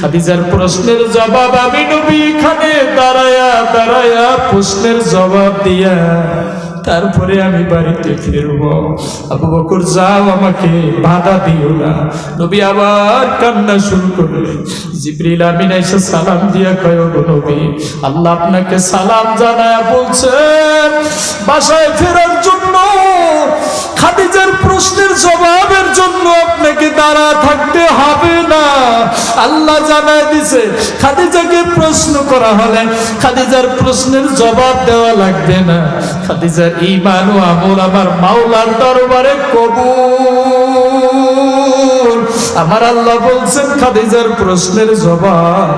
খাদিজার প্রশ্নের জবাব আমি নবী এখানে দাঁড়ায়া দাঁড়ায়া প্রশ্নের জবাব দিয়া তারপরে আমি বাড়িতে ফিরব। আবু বকর, যাও আমাকে বাধা দিও না। নবী আবার কান্না শুরু করলেন। জিবরিল আমিন এসে সালাম দিয়া কয় গো নবী, আল্লাহ আপনাকে সালাম জানায় বলছেন, বাসায় ফেরার জন্য খাদিজার প্রশ্নের জবাবের জন্য আপনাকে দাঁড়া থাকতে হবে না। আল্লাহ জানায় দিছে, খাদিজাকে প্রশ্ন করা হলে খাদিজার প্রশ্নের জবাব দেওয়া লাগবে না। খাদিজার ইমান ও আমল আমার মাওলার দরবারে কবুল। আমার আল্লাহ বলছেন, খাদিজার প্রশ্নের জবাব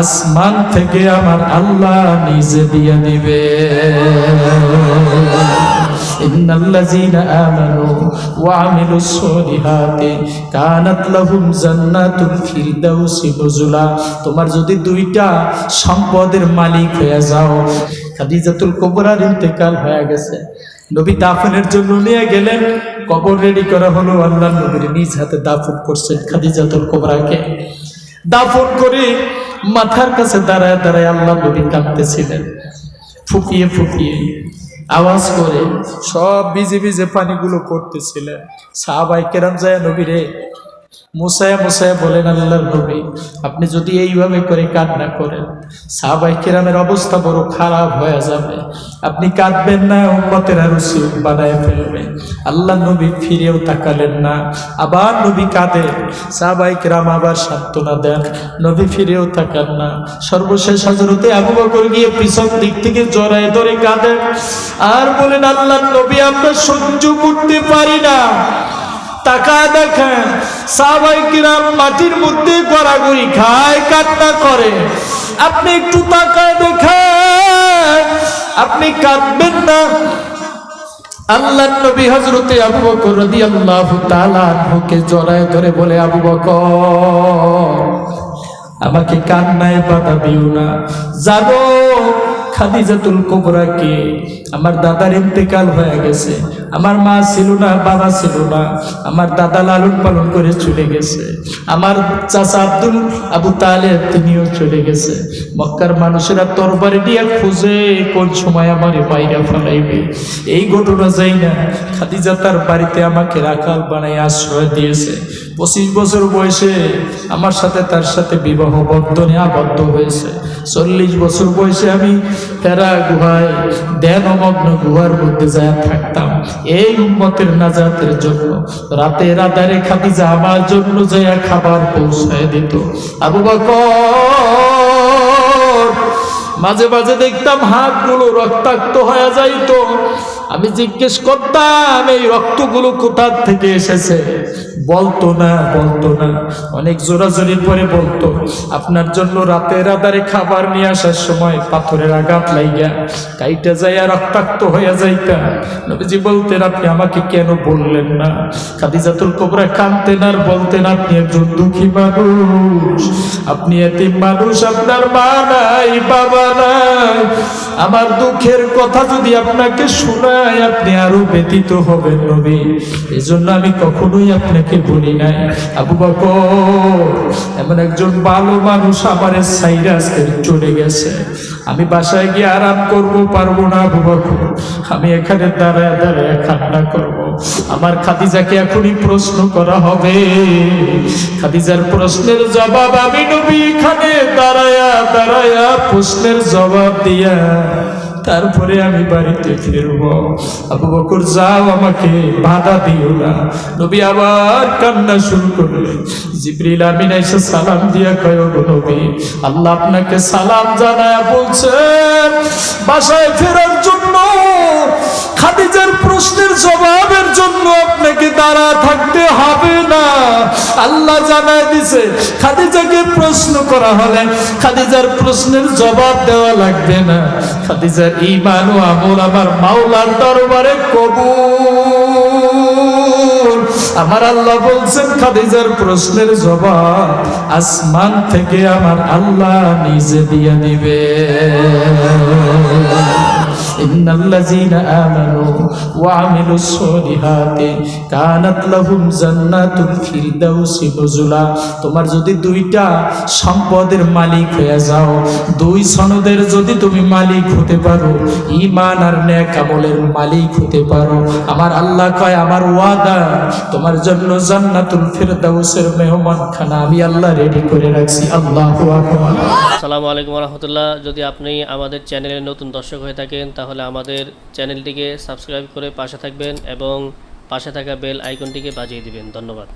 আসমান থেকে আমার আল্লাহ নিজে দিয়ে দিবে। ইন্নাল্লাযীনা ওয়া আমিলুস তোমার যদি দুইটা সম্পদের মালিক হয়ে যাও, খাদিজাতুল কুবরার ইন্তেকাল হয়ে গেছে। নবী দাফনের জন্য নিয়ে গেলেন, কবর রেডি করা হলো, আল্লাহ নবীর নিজ হাতে দাফন করছেন খাদিজাতুল কুবরাকে। দাফন করে মাথার কাছে দাঁড়ায় দাঁড়ায় আল্লাহ নবী কাঁদতেছিলেন। ফুকিয়ে ফুকিয়ে আওয়াজ করে সব ভিজে ভিজে পানিগুলো করতেছিলেন। সাহাবাই কেরাম যায় নবীরে মুসায়া মুসায়া বলেন আল্লাহর নবী, আপনি যদি এইভাবে করে কান্না করেন সাহাবাই কেরামের অবস্থা বড় খারাপ হয়ে যাবে। আপনি কাঁদবেন না, উম্মতের সুখ বানায় ফেলবে। আল্লাহ নবী ফিরেও তাকালেন না, আবার নবী কাঁদে। সাহাবাই কেরাম আবার সান্ত্বনা দেন, নবী ফিরেও তাকান না। সর্বশেষ হাজরতে আবু বকর গিয়ে পিছন দিক থেকে জড়ায় ধরে কাঁদেন। আর বলেন আল্লাহ নবী, আমরা সহ্য করতে পারি না। তাকায় দেখেন মাটির মধ্যে গড়াগড়ি খায়, কান্না করে। আপনি একটু তাকায় দেখেন। আপনি কাঁদবেন না। আল্লাহ নবী হজরতে আবু বকর রাদিয়াল্লাহু তাআলা আনহুকে জড়ায় ধরে বলে, আবু বকর, আমাকে কান্নায় বাধা দিও না। জানো খাদিজাতুল কোবরাকে আমার দাদার ইন্তেকাল হয়ে গেছে। আমার মা ছিল না, বাবা ছিল না। আমার দাদা লালন পালন করে চলে গেছে। আমার চাচা আব্দুল, আবু তালেব তিনিও চলে গেছে। মক্কার মানুষেরা তরবারি দিয়ে খুঁজে কোন সময় আমার বাইরে ফেলাইবে। এই ঘটনা যাই না, খাদিজা তার বাড়িতে আমাকে রাখাল বানাই আশ্রয় দিয়েছে। পঁচিশ বছর বয়সে আমার সাথে তার সাথে বিবাহ বন্ধনে আবদ্ধ হয়েছে। চল্লিশ বছর বয়সে আমি ফেরা গুহায় ধ্যানমগ্ন গুহার মধ্যে যায় থাকতাম, এই উম্মতের নাজাতের জন্য রাতে রাতারে খাদিজা আমার জন্য যায় খাবার পৌঁছায় দিত। আবু বকর, মাঝে মাঝে দেখতাম হাতগুলো রক্তাক্ত হয়ে যাইতো। আমি জিজ্ঞেস করতাম, এই রক্তগুলো কোথার থেকে এসেছে? বলতো না বলতো না। অনেক জোরাজোরির পরে বলতো, আপনার জন্য রাতে রাতারে খাবার নিয়ে আসার সময় পাথরের আঘাত লাইগা, কাইটা যাইয়া রক্তাক্ত হয়ে যাইতা। নবীজি বলতেন, আপনি আমাকে কেন বললেন না? খাদিজাতুল কোবরা কানতেন আর বলতেন, আপনি একজন দুঃখী মানুষ। আপনি এতিম মানুষ, আপনার মা নাই, বাবা নাই। আমার দুঃখের কথা যদি আপনাকে শোনায়, আপনি আরও ব্যতীত হবেন নবী। এজন্য আমি কখনোই আপনাকে নাই আবু বকর, এমন একজন ভালো মানুষ আমার চলে গেছে। আমি বাসায় গিয়ে আরাম করব, পারব না, আবু বকর। আমি এখানে দাঁড়ায় দাঁড়ায় কান্না করব। আমার খাদিজাকে এখনই প্রশ্ন করা হবে। খাদিজার প্রশ্নের জবাব আমি নবী এখানে দাঁড়ায়া দাঁড়ায়া প্রশ্নের জবাব দিয়া তারপরে আমি বাড়িতে ফিরব। আবু বকর, যাও আমাকে বাধা দিও না। নবী আবার কান্না শুরু করলেন। জিবরিল আমিন এসে সালাম দিয়া কয় নবী, আল্লাহ আপনাকে সালাম জানায় বলছেন, বাসায় ফেরার জন্য আল্লাহ জানায় দিছে। খাদিজাকে প্রশ্ন করা হলে খাদিজার প্রশ্নের জবাব দেওয়া লাগবে না। খাদিজার ইমান ও আমল আমার মাওলার দরবারে কবুল। আমার আল্লাহ বলছেন, খাদিজার প্রশ্নের জবাব আসমান থেকে আমার আল্লাহ নিজে দিয়ে দিবে। ওয়া আমিলুস সলিহাতি কানাত লাহুম জান্নাতুল ফিরদাউসি নুজুলা। তোমার যদি দুইটা সম্পদের মালিক হয়ে যাও, দুই সনদের যদি তুমি মালিক হতে পারো, ঈমান আর নেক আমলের মালিক হতে পারো। আমার আল্লাহ কয়, আমার ওয়াদা, তোমার জন্য জান্নাতুল ফিরদাউসের মেহমানখানা আমি আল্লাহ রেডি করে রাখছি। আল্লাহু আসসালামু আলাইকুম রহমতুল্লাহ। যদি আপনি আমাদের চ্যানেলে নতুন দর্শক হয়ে থাকেন তাহলে আমাদের চ্যানেলটিকে সাবস্ক্রাইব করে পাশে থাকবেন এবং পাশে থাকা বেল আইকনটিকে বাজিয়ে দিবেন। ধন্যবাদ।